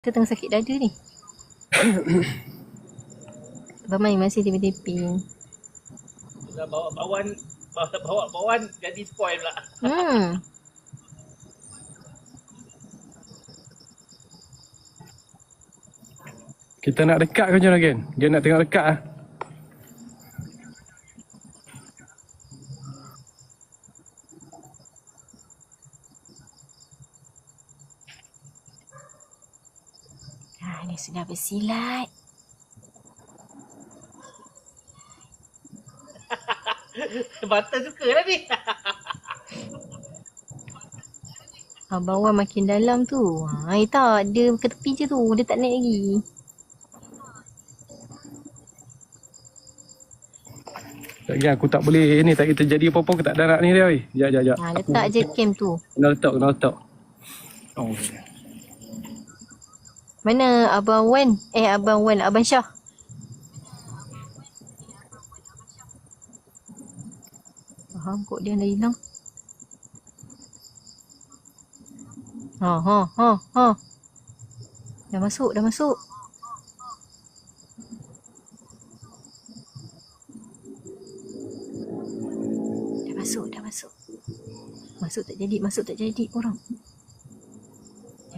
Kita tengah sakit dada ni. Abang Mai masih tipping-tipping. Dah bawa bawan bawa, bawa bawan jadi spoil pula. Hmm. Kita nak dekat ke macam mana Gen? Gen nak tengok dekat ah. Ni sudah bersilat. Bata suka lah ni. Abang Wan makin dalam tu. Ha, eh tak, dia ke tepi je tu. Dia tak naik lagi. Tak Gen aku tak boleh ni tak kita jadi apa-apa aku tak ada nak ni dia weh. Jap jap jap. Ha, letak je cam tu. Kena letak kena letak. Oh. Mana Abang Wan? Eh, Abang Wan, Abang Syah. Faham kok dia dah hilang. Ha, ha, ha, ha. Dah masuk, dah masuk. Dah masuk, dah masuk. Masuk tak jadi, masuk tak jadi orang.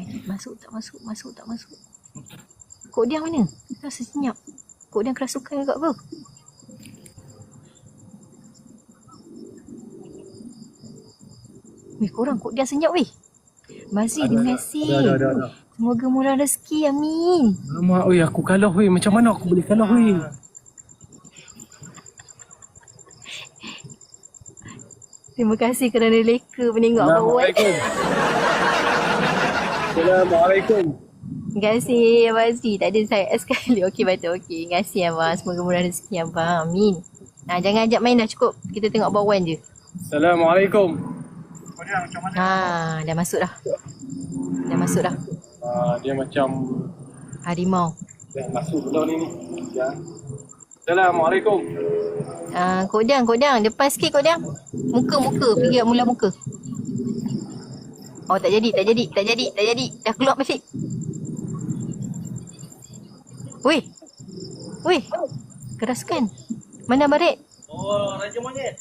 Jadi masuk tak masuk, masuk tak masuk. Kok dia mana? Rasa senyap. Kok dia kerasukan ke apa? Weh korang kok dia senyap weh? Masih terima kasih. Ada ada ada. Semoga murah rezeki amin. Alamak weh aku kalah weh. Macam mana aku boleh kalah weh? Terima kasih kerana leka menengok Wan. Assalamualaikum. Assalamualaikum. Terima kasih Abang Azri. Tak ada saya sekali. Okey betul. Okey. Terima kasih Abang. Semoga murah rezeki Abang. Amin. Nah, jangan ajak main dah cukup. Kita tengok Abang Wan je. Assalamualaikum. Ha, dah masuk dah. Dah masuk dah. Ah dia macam Harimau. dah masuk dah ni ni. Ya. Assalamualaikum. Ah, kodang, kodang. Depan sikit kodang. Muka, muka. Pergi mula muka. Oh, tak jadi, tak jadi, tak jadi, tak jadi. Dah keluar Mafiq. Weh. Weh. Keraskan. Mana Baret? Oh, Raja Monyet.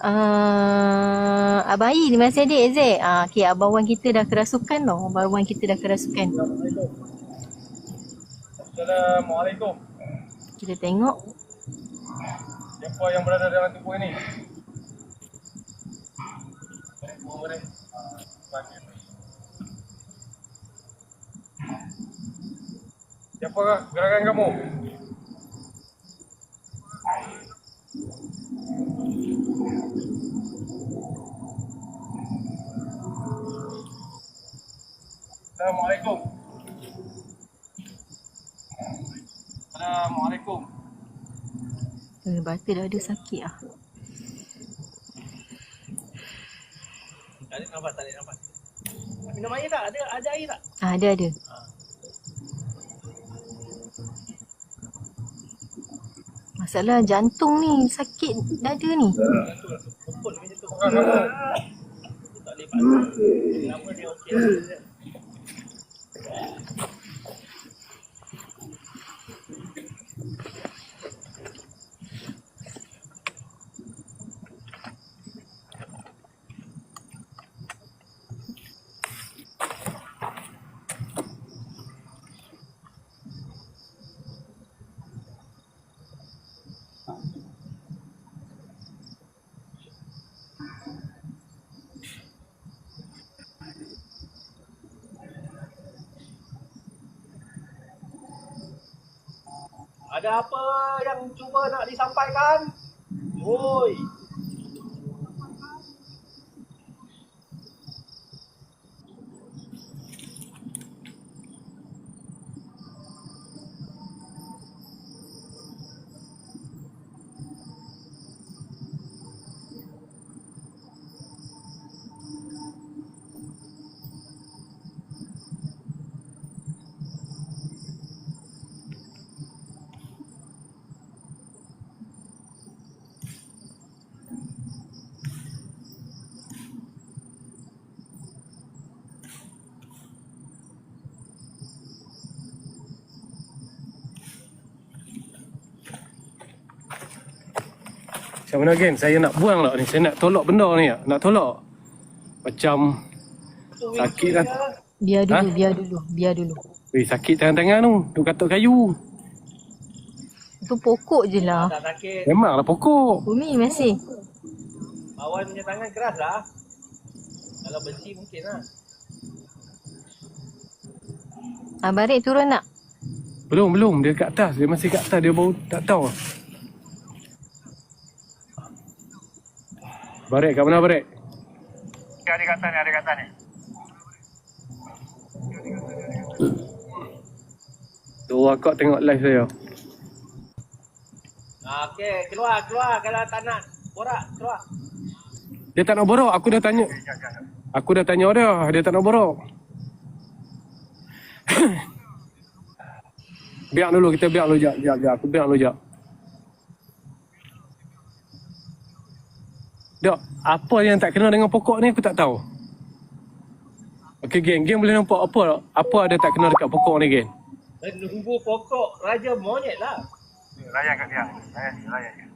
Uh, Abang Ai, terima kasih adik Zek. Ah, okay, Abang Wan kita dah kerasukan tau. Abang Wan kita dah kerasukan. Assalamualaikum. Kita tengok. Siapa yang berada dalam tubuh ini? Boleh. Siapakah gerakan kamu? Assalamualaikum. Eh, bata dah ada sakit ah. Tarik nafas, tarik nafas. Minum air tak? Ada ada air tak? Ah, ada, ada. Masalah jantung ni sakit dada ni. Kumpul macam tu. Tak boleh pak. Nama dia okey. Ada apa yang cuba nak disampaikan? Oi. Macam mana geng? Saya nak buang lah ni. Saya nak tolak benda ni. Nak tolak. Macam sakit dah. Biar dulu, Ha? biar dulu, biar dulu. Eh, sakit tangan-tangan tu. Tu katuk kayu. Tu pokok je lah. Tak sakit. Memanglah pokok. Bumi masih. Awan punya tangan keras lah. Kalau besi mungkin lah. Ah, Barik turun nak. Belum, belum. Dia kat atas. Dia masih kat atas. Dia baru tak tahu. Barek kat mana Barek? Ada kat sana, ada kat sana. Tu akak tengok live saya. Okey, keluar, keluar. Kalau tak nak borak, keluar. Dia tak nak borok. Aku dah tanya. Aku dah tanya dia. Dia tak nak borok. biar dulu. Kita biar dulu jap. Jap, jap. Aku biar dulu jap. Dok, apa yang tak kena dengan pokok ni aku tak tahu. Okey, geng. Geng boleh nampak apa apa ada tak kena dekat pokok ni, geng? Nunggu pokok raja monyet lah. Layan kat dia. Layan, layan.